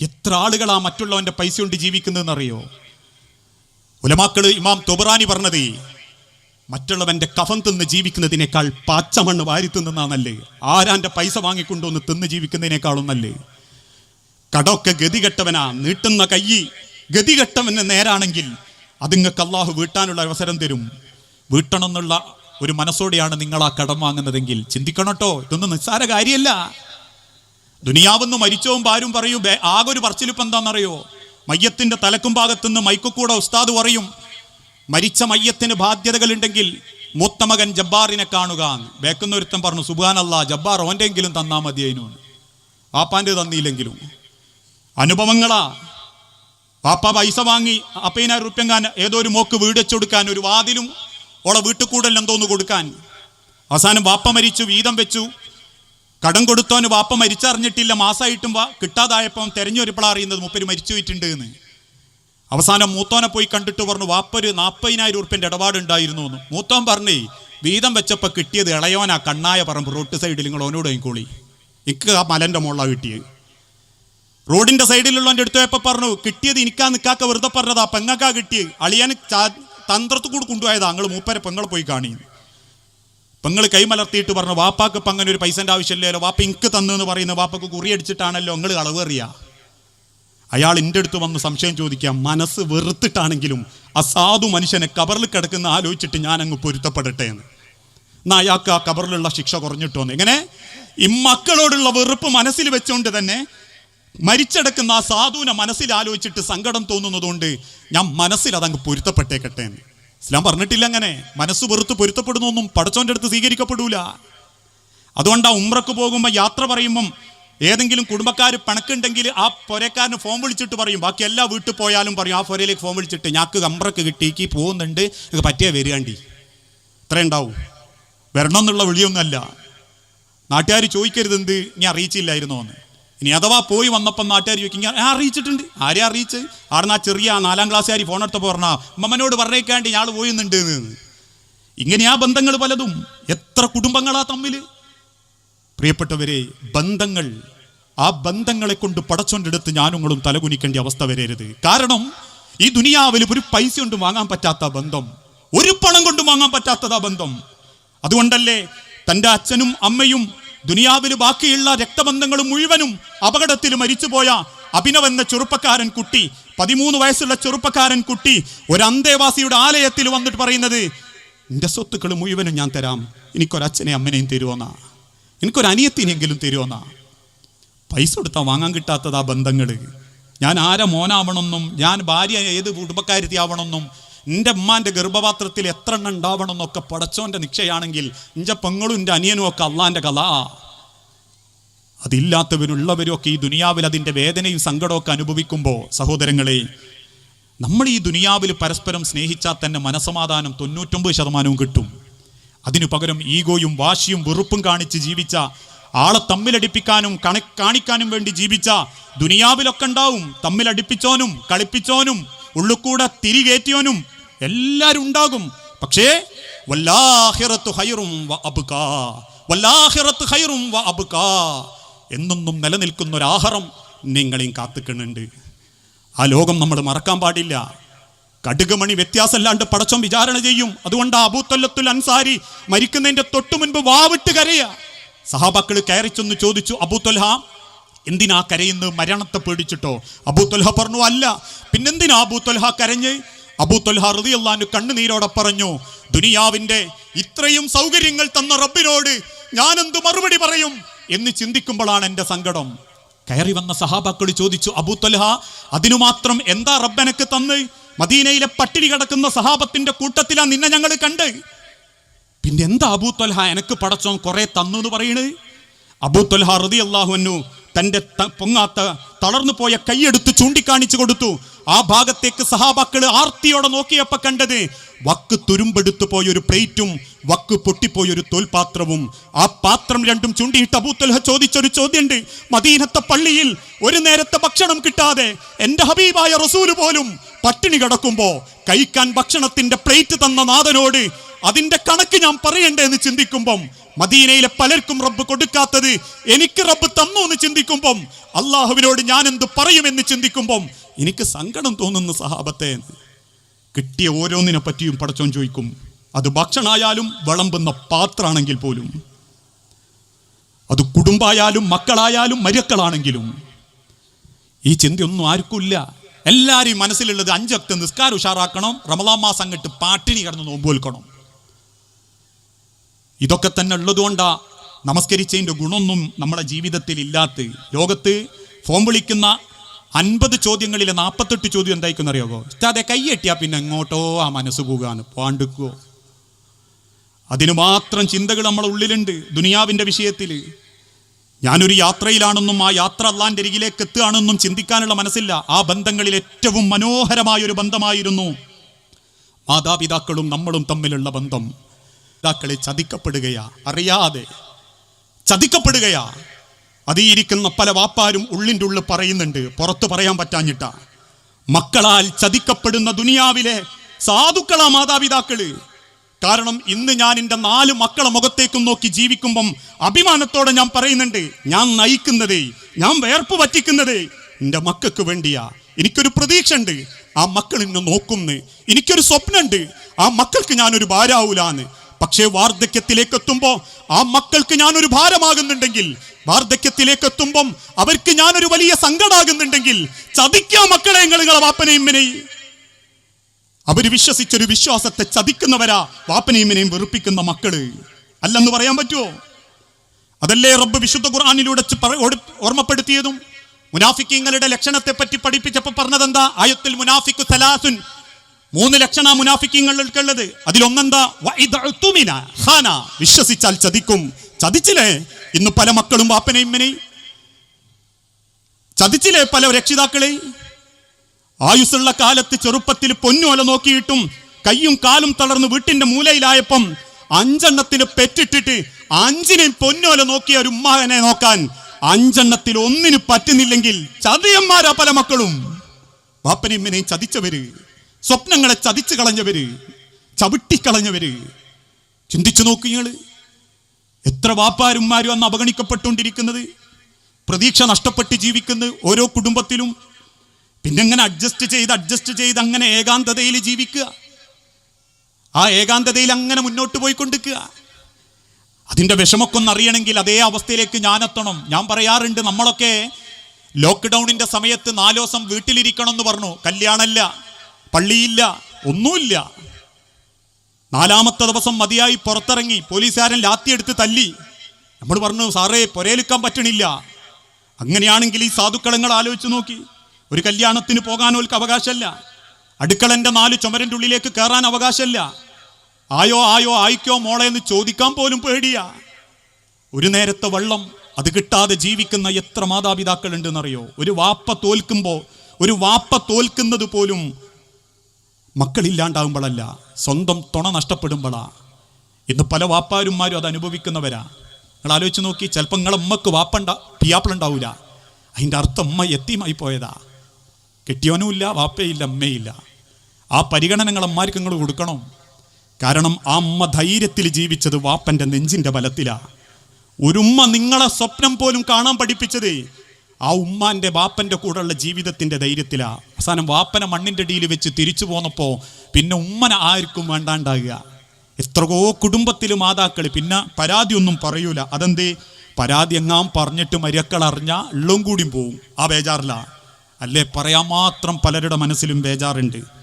എത്ര ആളുകൾ ആ മറ്റുള്ളവന്റെ പൈസ കൊണ്ട് ജീവിക്കുന്നതെന്നറിയോ? ഉലമാക്കൾ ഇമാം തൊബറാനി പറഞ്ഞത് മറ്റുള്ളവന്റെ കഫം തിന്ന് ജീവിക്കുന്നതിനേക്കാൾ പാച്ചമണ്ണ് വാരി തിന്നുന്നതാണല്ലേ? ആരാന്റെ പൈസ വാങ്ങിക്കൊണ്ടുവന്ന് തിന്ന് ജീവിക്കുന്നതിനേക്കാളും നല്ലേ? കടമൊക്കെ ഗതികെട്ടവനാ നീട്ടുന്ന കൈ ഗതികെട്ടവന് നേരാണെങ്കിൽ അതിങ്ങൾക്ക് അള്ളാഹു വീട്ടാനുള്ള അവസരം തരും. വീട്ടണമെന്നുള്ള ഒരു മനസ്സോടെയാണ് നിങ്ങൾ ആ കടം വാങ്ങുന്നതെങ്കിൽ ചിന്തിക്കണട്ടോ ഇതൊന്നും നിസ്സാര കാര്യമല്ല. ദുനിയാവെന്ന് മരിച്ചവും പാരും പറയൂ ആകെ ഒരു പറച്ചിലിപ്പം എന്താണെന്നറിയോ? മയ്യത്തിന്റെ തലക്കും ഭാഗത്തുനിന്ന് മൈക്കുകൂടെ ഉസ്താദ് പറയും മരിച്ച മയ്യത്തിന് ബാധ്യതകളുണ്ടെങ്കിൽ മൂത്ത മകൻ ജബ്ബാറിനെ കാണുക ബേക്കുന്ന ഒരുത്തൻ പറഞ്ഞു സുബാനല്ല ജബ്ബാർ ഓന്റെങ്കിലും തന്നാ മതിയേനു വാപ്പാന്റെ തന്നിയില്ലെങ്കിലും. അനുഭവങ്ങളാ. പാപ്പ പൈസ വാങ്ങി അപ്പതിനായിരം കാൻ ഏതോ ഒരു മോക്ക് വീട് വെച്ചുകൊടുക്കാൻ ഒരു വാതിലും ഓളെ വീട്ടിൽ കൂടൽ എന്തോന്ന് കൊടുക്കാൻ. അവസാനം വാപ്പ മരിച്ചു വീതം വെച്ചു. കടം കൊടുത്തോന് വാപ്പ മരിച്ചറിഞ്ഞിട്ടില്ല മാസമായിട്ടും വാ കിട്ടാതായപ്പം തെരഞ്ഞൊരുപ്പോൾ അറിയുന്നത് മുപ്പര് മരിച്ചു പോയിട്ടുണ്ട് എന്ന്. അവസാനം മൂത്തോനെ പോയി കണ്ടിട്ട് പറഞ്ഞു വാപ്പൊരു നാൽപ്പതിനായിരം ഉറുപ്പ്യന്റെ ഇടപാടുണ്ടായിരുന്നു എന്ന്. മൂത്തോൻ പറഞ്ഞേ വീതം വെച്ചപ്പോൾ കിട്ടിയത് ഇളയോനാ കണ്ണായ പറമ്പ് റോഡ് സൈഡിൽ നിങ്ങൾ ഓനോട് വാങ്ങിക്കോളി. എനിക്ക് ആ മലന്റെ മുകളിലാണ് കിട്ടിയത്. റോഡിന്റെ സൈഡിലുള്ളവന്റെ അടുത്ത് പോയപ്പോൾ പറഞ്ഞു കിട്ടിയത് എനിക്കാ നിൽക്കാക്ക വെറുതെ പറഞ്ഞതാ പെങ്ങക്കാ കിട്ടിയത്. അളിയാൻ തന്ത്രത്തു കൂടെ കൊണ്ടുപോയതാ നിങ്ങൾ മൂപ്പരെ പെങ്ങളെ പോയി കാണി പെങ്ങൾ കൈമലർത്തിയിട്ട് പറഞ്ഞു വാപ്പാക്ക് ഇപ്പം അങ്ങനെ ഒരു പൈസന്റെ ആവശ്യമില്ലല്ലോ. വാപ്പ ഇങ്ക് തന്നു എന്ന് പറയുന്നത് വാപ്പക്ക് കുറിയടിച്ചിട്ടാണല്ലോ നിങ്ങൾ കളവേറിയ അയാൾ എന്റെ അടുത്ത് വന്ന് സംശയം ചോദിക്കാം മനസ്സ് വെറുത്തിട്ടാണെങ്കിലും അസാധു മനുഷ്യനെ കബറിൽ കിടക്കുന്ന ആലോചിച്ചിട്ട് ഞാൻ അങ്ങ് പൊരുത്തപ്പെടട്ടെ എന്ന്. എന്നാൽ അയാൾക്ക് ആ കബറിലുള്ള ശിക്ഷ കുറഞ്ഞിട്ടോന്ന് എങ്ങനെ? ഈ മക്കളോടുള്ള വെറുപ്പ് മനസ്സിൽ വെച്ചുകൊണ്ട് തന്നെ മരിച്ചടക്കുന്ന ആ സാധുവിനെ മനസ്സിൽ ആലോചിച്ചിട്ട് സങ്കടം തോന്നുന്നതുകൊണ്ട് ഞാൻ മനസ്സിൽ അതങ്ങ് പൊരുത്തപ്പെട്ടേക്കട്ടെ എന്ന്. ഇസ്ലാം പറഞ്ഞിട്ടില്ല അങ്ങനെ. മനസ്സ് വെറുത്ത് പൊരുത്തപ്പെടുന്നൊന്നും പടച്ചോന്റെ അടുത്ത് സ്വീകരിക്കപ്പെടൂല. അതുകൊണ്ട് ആ ഉമ്രക്ക് പോകുമ്പോൾ യാത്ര പറയുമ്പം ഏതെങ്കിലും കുടുംബക്കാർ പണക്കുണ്ടെങ്കിൽ ആ പൊരക്കാരന് ഫോം വിളിച്ചിട്ട് പറയും. ബാക്കി എല്ലാ വീട്ടിൽ പോയാലും പറയും ആ പൊരയിലേക്ക് ഫോം വിളിച്ചിട്ട് ഞാക്ക് അമ്രക്ക് കിട്ടിക്ക് പോകുന്നുണ്ട് ഇത് പറ്റിയേ വരികണ്ടി ഇത്രയും ഉണ്ടാവും. വരണം എന്നുള്ള വിളിയൊന്നുമല്ല. നാട്ടുകാർ ചോദിക്കരുത് ഇനി അറിയിച്ചില്ലായിരുന്നോ? എന്ന്. ഇനി അഥവാ പോയി വന്നപ്പം നാട്ടുകാർ ചോദിക്കും ഞാൻ അറിയിച്ചിട്ടുണ്ട്? ആരെ അറിയിച്ച്? ആ ചെറിയ നാലാം ക്ലാസ്സുകാരി ഫോൺ എടുത്തപ്പോൾ പറഞ്ഞാ അമ്മമ്മനോട് പറഞ്ഞേക്കാണ്ട് ഞാൾ പോയിന്നുണ്ട് ഇങ്ങനെയാ ബന്ധങ്ങൾ പലതും. എത്ര കുടുംബങ്ങളാ തമ്മിൽ പ്രിയപ്പെട്ടവരെ ബന്ധങ്ങൾ ആ ബന്ധങ്ങളെ കൊണ്ട് പടച്ചോണ്ടെടുത്ത് ഞാനുങ്ങളും തലകുനിക്കേണ്ട അവസ്ഥ വരരുത്. കാരണം ഈ ദുനിയാവിൽ ഒരു പൈസ കൊണ്ട് വാങ്ങാൻ പറ്റാത്ത ബന്ധം ഒരു പണം കൊണ്ട് വാങ്ങാൻ പറ്റാത്തതാ ബന്ധം. അതുകൊണ്ടല്ലേ തന്റെ അച്ഛനും അമ്മയും ദുനിയാവിൽ ബാക്കിയുള്ള രക്തബന്ധങ്ങളും മുഴുവനും അപകടത്തിൽ മരിച്ചുപോയ അഭിനവ് എന്ന ചെറുപ്പക്കാരൻ കുട്ടി പതിമൂന്ന് വയസ്സുള്ള ചെറുപ്പക്കാരൻ കുട്ടി ഒരു അന്തേവാസിയുടെ ആലയത്തിൽ വന്നിട്ട് പറയുന്നത് എന്റെ സ്വത്തുക്കൾ മുഴുവനും ഞാൻ തരാം. എനിക്കൊരച്ഛനെയും അമ്മനെയും തരുമോന്നാ എനിക്കൊരു അനിയത്തിനെങ്കിലും തരുമോന്നാ പൈസ കൊടുത്താൽ വാങ്ങാൻ കിട്ടാത്തതാ ബന്ധങ്ങൾ ഞാൻ ആരെ മോനാവണമെന്നും ഞാൻ ഭാര്യ ഏത് കുടുംബക്കാരുത്തി ആവണമെന്നും എന്റെ ഉമ്മാന്റെ ഗർഭപാത്രത്തിൽ എത്ര എണ്ണം ഉണ്ടാവണം എന്നൊക്കെ പടച്ചോന്റെ നിക്ഷയാണെങ്കിൽ എന്റെ പെങ്ങളും എന്റെ അനിയനും ഒക്കെ അള്ളാന്റെ കഥ. അതില്ലാത്തവരുള്ളവരും ഒക്കെ ഈ ദുനിയാവിൽ അതിന്റെ വേദനയും സങ്കടമൊക്കെ അനുഭവിക്കുമ്പോൾ സഹോദരങ്ങളെ നമ്മൾ ഈ ദുനിയാവിൽ പരസ്പരം സ്നേഹിച്ചാൽ തന്നെ മനസമാധാനം തൊണ്ണൂറ്റൊമ്പത് ശതമാനവും കിട്ടും. അതിനു പകരം ഈഗോയും വാശിയും വെറുപ്പും കാണിച്ച് ജീവിച്ച ആളെ തമ്മിലടിപ്പിക്കാനും കണ കാണിക്കാനും വേണ്ടി ജീവിച്ച ദുനിയാവിലൊക്കെ ഉണ്ടാവും. തമ്മിലടിപ്പിച്ചോനും കളിപ്പിച്ചോനും ഉള്ളുകൂടെ തിരികേറ്റിയോനും എല്ലാരും ഉണ്ടാകും. പക്ഷേ വല്ലാഹിറത്ത് ഹൈറും വ അബ്കാ. വല്ലാഹിറത്തു ഹൈറും വ അബ്കാ. എന്നൊന്നും നിലനിൽക്കുന്ന ഒരു ആഹാരം നിങ്ങളെയും കാത്തുക്കണുണ്ട് ആ ലോകം നമ്മൾ മറക്കാൻ പാടില്ല. കടുകുമണി വ്യത്യാസമല്ലാണ്ട് പടച്ചോം വിചാരണ ചെയ്യും. അതുകൊണ്ട് അബൂത്തല്ലത്തുൽ അൻസാരി മരിക്കുന്നതിന്റെ തൊട്ടു മുൻപ് വാവിട്ട് കരയ. സഹാബാക്കൾ കയറി ചെന്ന് ചോദിച്ചു അബൂത്തൊൽഹ എന്തിനാ കരയുന്നത്? മരണത്തെ പേടിച്ചിട്ടോ? അബൂത്തൊൽഹ പറഞ്ഞു അല്ല പിന്നെന്തിനാ അബൂത്തൊൽഹ കരഞ്ഞ്? അബൂത്തൊൽഹ കണ്ണുനീരോടെ പറഞ്ഞു ദുനിയാവിന്റെ ഇത്രയും സൗകര്യങ്ങൾ തന്ന റബ്ബിനോട് ഞാൻ എന്ത് മറുപടി പറയും? എന്ന് ചിന്തിക്കുമ്പോഴാണ് എന്റെ സങ്കടം. കയറി വന്ന സഹാബാക്കൾ ചോദിച്ചു അബൂത്തൊൽഹ അതിനു മാത്രം എന്താ റബ്ബനക്ക് തന്ന്? മദീനയിലെ പട്ടിണി കിടക്കുന്ന സഹാബത്തിന്റെ കൂട്ടത്തിലാ നിന്നെ ഞങ്ങൾ കണ്ട്. പിന്നെ എന്താ അബൂത്തൊൽഹ എനക്ക് പടച്ചോൻ കുറെ തന്നു എന്ന് പറയണേ? അബൂത്തൊൽഹ റതി അള്ളാഹുനു തന്റെ പൊങ്ങാത്ത തളർന്നു പോയ കൈയെടുത്ത് ചൂണ്ടിക്കാണിച്ചു കൊടുത്തു. ആ ഭാഗത്തേക്ക് സഹാബാക്കൾ ആർത്തിയോടെ നോക്കിയപ്പോ കണ്ടത് വക്ക് തുരുമ്പെടുത്തു പോയൊരു പ്ലേറ്റും വക്ക് പൊട്ടിപ്പോയൊരു തോൽപാത്രവും. ആ പാത്രം രണ്ടും ചൂണ്ടിയിട്ട് അബൂത്തൽഹ ചോദിച്ചൊരു ചോദ്യമുണ്ട് മദീനത്തെ പള്ളിയിൽ ഒരു നേരത്തെ ഭക്ഷണം കിട്ടാതെ എന്റെ ഹബീബായ റസൂൽ പോലും പട്ടിണി കിടക്കുമ്പോൾ കഴിക്കാൻ ഭക്ഷണത്തിന്റെ പ്ലേറ്റ് തന്ന നാഥനോട് അതിന്റെ കണക്ക് ഞാൻ പറയണ്ടേ എന്ന് ചിന്തിക്കുമ്പം മദീനയിലെ പലർക്കും റബ്ബ് കൊടുക്കാത്തത് എനിക്ക് റബ്ബ് തന്നു എന്ന് ചിന്തിക്കുമ്പം അള്ളാഹുവിനോട് ഞാൻ എന്ത് പറയുമെന്ന് ചിന്തിക്കുമ്പം എനിക്ക് സങ്കടം തോന്നുന്നു സഹാബത്തെ. കിട്ടിയ ഓരോന്നിനെ പറ്റിയും പടച്ചോൻ ചോദിക്കും അത് ഭക്ഷണമായാലും വിളമ്പുന്ന പാത്രമാണെങ്കിൽ പോലും അത് കുടുംബായാലും മക്കളായാലും മരുക്കളാണെങ്കിലും. ഈ ചിന്തയൊന്നും ആർക്കുമില്ല. എല്ലാവരെയും മനസ്സിലുള്ളത് അഞ്ചക്ത് നിസ്കാരം ഉഷാറാക്കണം റമലാമാസം മാസം അങ്ങോട്ട് പാട്ടിനി കിടന്ന് വെൽക്കണം ഇതൊക്കെ തന്നെ ഉള്ളതുകൊണ്ടാ നമസ്കരിച്ചതിന്റെ ഗുണമൊന്നും നമ്മുടെ ജീവിതത്തിൽ ഇല്ലാത്ത ലോകത്ത് ഫോം വിളിക്കുന്ന അൻപത് ചോദ്യങ്ങളിൽ നാൽപ്പത്തെട്ട് ചോദ്യം എന്തായിരിക്കും അറിയാമോ ഇഷ്ടാതെ കൈയെട്ടിയാ പിന്നെ എങ്ങോട്ടോ ആ മനസ്സ് പോകാനും പാണ്ടുക്കോ അതിനു മാത്രം ചിന്തകൾ നമ്മളെ ഉള്ളിലുണ്ട് ദുനിയാവിന്റെ വിഷയത്തിൽ. ഞാനൊരു യാത്രയിലാണെന്നും ആ യാത്ര അള്ളാന്റെ അരികിലേക്ക് എത്തുകയാണെന്നും ചിന്തിക്കാനുള്ള മനസ്സില്ല. ആ ബന്ധങ്ങളിൽ ഏറ്റവും മനോഹരമായൊരു ബന്ധമായിരുന്നു മാതാപിതാക്കളും നമ്മളും തമ്മിലുള്ള ബന്ധം. പിതാക്കളെ ചതിക്കപ്പെടുകയാ. അറിയാതെ ചതിക്കപ്പെടുകയാ. അതിയിരിക്കുന്ന പല വാപ്പാരും ഉള്ളിന്റെ ഉള്ളിൽ പറയുന്നുണ്ട്. പുറത്ത് പറയാൻ പറ്റാഞ്ഞിട്ട. മക്കളാൽ ചതിക്കപ്പെടുന്ന ദുനിയാവിലെ സാധുക്കളാ മാതാപിതാക്കൾ. കാരണം ഇന്ന് ഞാൻ എന്റെ നാല് മക്കളെ മുഖത്തേക്കും നോക്കി ജീവിക്കുമ്പം അഭിമാനത്തോടെ ഞാൻ പറയുന്നുണ്ട് ഞാൻ നയിക്കുന്നതേ ഞാൻ വേർപ്പ് പറ്റിക്കുന്നതേ എന്റെ മക്കൾക്ക് വേണ്ടിയാ. എനിക്കൊരു പ്രതീക്ഷ ഉണ്ട് ആ മക്കൾ എന്നെ നോക്കുന്നു. എനിക്കൊരു സ്വപ്നമുണ്ട് ആ മക്കൾക്ക് ഞാനൊരു ഭാരാവൂലാന്ന്. പക്ഷേ വാർദ്ധക്യത്തിലേക്ക് എത്തുമ്പോൾ ആ മക്കൾക്ക് ഞാനൊരു ഭാരമാകുന്നുണ്ടെങ്കിൽ വാർദ്ധക്യത്തിലേക്ക് എത്തുമ്പം അവർക്ക് ഞാനൊരു വലിയ സങ്കടാകുന്നുണ്ടെങ്കിൽ ചതിക്കാ മക്കളെ നിങ്ങൾ നിങ്ങളെ വാപ്പനെയും അവർ വിശ്വസിച്ചൊരു വിശ്വാസത്തെ ചതിക്കുന്നവരാ വാപ്പനെയും വെറുപ്പിക്കുന്ന മക്കൾ. അല്ലെന്ന് പറയാൻ പറ്റുമോ അതല്ലേ റബ്ബ് വിശുദ്ധ ഖുർആാനിലൂടെ ഓർമ്മപ്പെടുത്തിയതും? മുനാഫിക്കിങ്ങളുടെ ലക്ഷണത്തെ പറ്റി പഠിപ്പിച്ചപ്പോൾ പറഞ്ഞതെന്താ? ആയത്തിൽ മുനാഫിക്കു സലാസുൻ മൂന്ന് ലക്ഷണ മുനാഫിക്കങ്ങൾക്കുള്ളത് അതിലൊന്നെന്താ. വിശ്വസിച്ചാൽ ചതിക്കും. ചതിച്ചില്ലേ? ഇന്ന് പല മക്കളും വാപ്പനെയും ഇമ്മനെയും. ചതിച്ചില്ലേ പല രക്ഷിതാക്കളെ ആയുസ്സുള്ള കാലത്ത് ചെറുപ്പത്തിൽ പൊന്നുമല നോക്കിയിട്ടും കയ്യും കാലും തളർന്ന് വീട്ടിന്റെ മൂലയിലായപ്പം അഞ്ചെണ്ണത്തിന് പെറ്റിട്ടിട്ട് അഞ്ചിനെയും പൊന്നോല നോക്കിയ ഒരു ഉമ്മാനെ നോക്കാൻ അഞ്ചെണ്ണത്തിൽ ഒന്നിന് പറ്റുന്നില്ലെങ്കിൽ ചതിയന്മാരാ പല മക്കളും. വാപ്പനെയും ചതിച്ചവര്. സ്വപ്നങ്ങളെ ചതിച്ചു കളഞ്ഞവര് ചവിട്ടിക്കളഞ്ഞവര് ചിന്തിച്ചു നോക്കൂ ഞങ്ങൾ എത്ര വാപ്പാരുമാരും അന്ന് അവഗണിക്കപ്പെട്ടുകൊണ്ടിരിക്കുന്നത്. പ്രതീക്ഷ നഷ്ടപ്പെട്ട് ജീവിക്കുന്നത് ഓരോ കുടുംബത്തിലും പിന്നെ അങ്ങനെ അഡ്ജസ്റ്റ് ചെയ്ത് അഡ്ജസ്റ്റ് ചെയ്ത് അങ്ങനെ ഏകാന്തതയിൽ ജീവിക്കുക. ആ ഏകാന്തതയിൽ അങ്ങനെ മുന്നോട്ട് പോയിക്കൊണ്ടിരിക്കുക. അതിന്റെ വിഷമൊക്കെ ഒന്ന് അറിയണമെങ്കിൽ അതേ അവസ്ഥയിലേക്ക് ഞാൻ എത്തണം ഞാൻ പറയാറുണ്ട് നമ്മളൊക്കെ ലോക്ക്ഡൗണിന്റെ സമയത്ത് നാല് ദിവസം വീട്ടിലിരിക്കണം എന്ന് പറഞ്ഞു. കല്യാണമില്ല. പള്ളിയില്ല ഒന്നുമില്ല. നാലാമത്തെ ദിവസം മതിയായി പുറത്തിറങ്ങി പോലീസുകാരൻ ലാത്തിയെടുത്ത് തല്ലി. നമ്മൾ പറഞ്ഞു സാറേ പുരയിലെക്കാൻ പറ്റണില്ല. അങ്ങനെയാണെങ്കിൽ ഈ സാധുക്കളങ്ങൾ ആലോചിച്ച് നോക്കി. ഒരു കല്യാണത്തിന് പോകാനോൽക്ക് അവകാശമല്ല. അടുക്കളന്റെ നാല് ചുമരന്റെ ഉള്ളിലേക്ക് കയറാൻ അവകാശമല്ല. ആയോ ആയോ ആയിക്കോ മോളെ എന്ന് ചോദിക്കാൻ പോലും പേടിയാ. ഒരു നേരത്തെ വെള്ളം അത് കിട്ടാതെ ജീവിക്കുന്ന എത്ര മാതാപിതാക്കൾ ഉണ്ടെന്നറിയോ ഒരു വാപ്പ തോൽക്കുമ്പോൾ ഒരു വാപ്പ തോൽക്കുന്നത് പോലും മക്കളില്ലാണ്ടാകുമ്പോഴല്ല സ്വന്തം തുണ നഷ്ടപ്പെടുമ്പോഴാ ഇന്ന് പല വാപ്പാരുമാരും അത് അനുഭവിക്കുന്നവരാ. നിങ്ങൾ ആലോചിച്ച് നോക്കി ചിലപ്പോൾ നിങ്ങളെ ഉമ്മക്ക് വാപ്പണ്ട പിയാപ്പിളുണ്ടാവില്ല അതിന്റെ അർത്ഥം ഉമ്മ എത്തിയുമായി പോയതാ. കെട്ടിയവനുമില്ല വാപ്പയില്ല അമ്മയില്ല ആ പരിഗണന നിങ്ങൾ അമ്മമാർക്ക് നിങ്ങൾ കൊടുക്കണം. കാരണം ആ അമ്മ ധൈര്യത്തിൽ ജീവിച്ചത് വാപ്പന്റെ നെഞ്ചിന്റെ ബലത്തിലാണ് ഒരു ഉമ്മ നിങ്ങളെ സ്വപ്നം പോലും കാണാൻ പഠിപ്പിച്ചത് ആ ഉമ്മാന്റെ ബാപ്പന്റെ കൂടെയുള്ള ജീവിതത്തിന്റെ ധൈര്യത്തിലാ. അവസാനം വാപ്പനെ മണ്ണിന്റെ അടിയിൽ വെച്ച് തിരിച്ചു പോന്നപ്പോൾ പിന്നെ ഉമ്മനെ ആർക്കും വേണ്ടാണ്ടാകുക. എത്രയോ കുടുംബത്തിൽ മാതാക്കൾ പിന്നെ പരാതി ഒന്നും പറയൂല. അതെന്തേ? പരാതി എങ്ങാം പറഞ്ഞിട്ട് മരിയക്കൾ അറിഞ്ഞാൽ ഉള്ളും കൂടിയും പോവും. ആ ബേജാറില്ല അല്ലേ? പറയാൻ മാത്രം പലരുടെ മനസ്സിലും ബേജാറുണ്ട്.